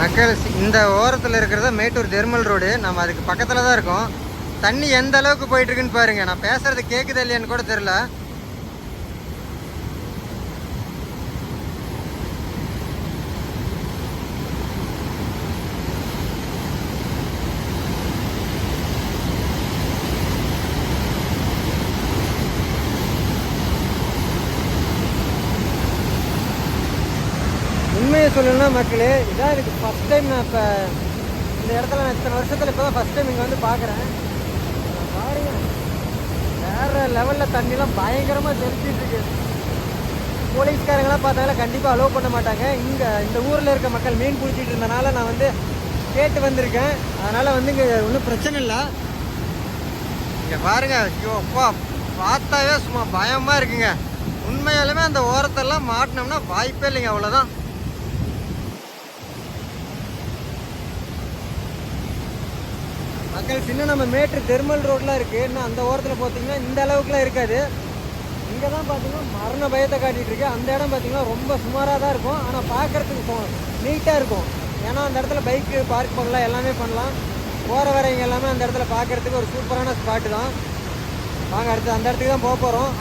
மக்கள் இந்த ஓரத்தில் இருக்கிறத மேட்டூர் தெர்மல் ரோடு. நம்ம அதுக்கு பக்கத்தில் தான் இருக்கோம். தண்ணி எந்த அளவுக்கு போயிட்டு இருக்குன்னு பாருங்க. நான் பேசுறது கேட்குது இல்லையான்னு கூட தெரில சொல்லணும்னா மக்களே இதான் எனக்கு ஃபஸ்ட் டைம் நான் இப்போ இந்த இடத்துல நான் இத்தனை வருஷத்தில் இப்போ தான் ஃபஸ்ட் டைம் இங்கே வந்து பார்க்குறேன் பாருங்க. வேற லெவலில் தண்ணிலாம் பயங்கரமாக தெளிச்சிட்டு இருக்கு. போலீஸ்காரங்களாம் பார்த்தாங்களா கண்டிப்பாக அலோவ் பண்ண மாட்டாங்க. இங்கே இந்த ஊரில் இருக்க மக்கள் மீன் பிடிச்சிட்டு இருந்தனால நான் வந்து கேட்டு வந்திருக்கேன். அதனால் வந்து இங்கே ஒன்றும் பிரச்சனை இல்லை. இங்கே பாருங்க. ஐயோ அப்பா. பார்த்தாவே சும்மா பயமாக இருக்குங்க. உண்மையாலுமே அந்த ஓரத்தெல்லாம் மாட்டினோம்னா வாய்ப்பே இல்லைங்க அவ்வளோதான் மக்கள் இன்னும் நம்ம மேட்ரு தெர்மல் ரோட்லாம் இருக்குது இன்னும் அந்த ஓரத்தில் பார்த்தீங்கன்னா இந்த அளவுக்குலாம் இருக்காது. இங்கே தான் பார்த்தீங்கன்னா மரண பயத்தை காட்டிகிட்டு இருக்கு. அந்த இடம் பார்த்தீங்கன்னா ரொம்ப சுமாராக தான் இருக்கும். ஆனால் பார்க்குறதுக்கு நீட்டாக இருக்கும். ஏன்னா அந்த இடத்துல பைக்கு பார்க் பண்ணலாம் எல்லாமே பண்ணலாம். போகிற வரவங்க எல்லாமே அந்த இடத்துல பார்க்குறதுக்கு ஒரு சூப்பரான ஸ்பாட்டு தான். வாங்க அடுத்து அந்த இடத்துக்கு தான் போக போகிறோம்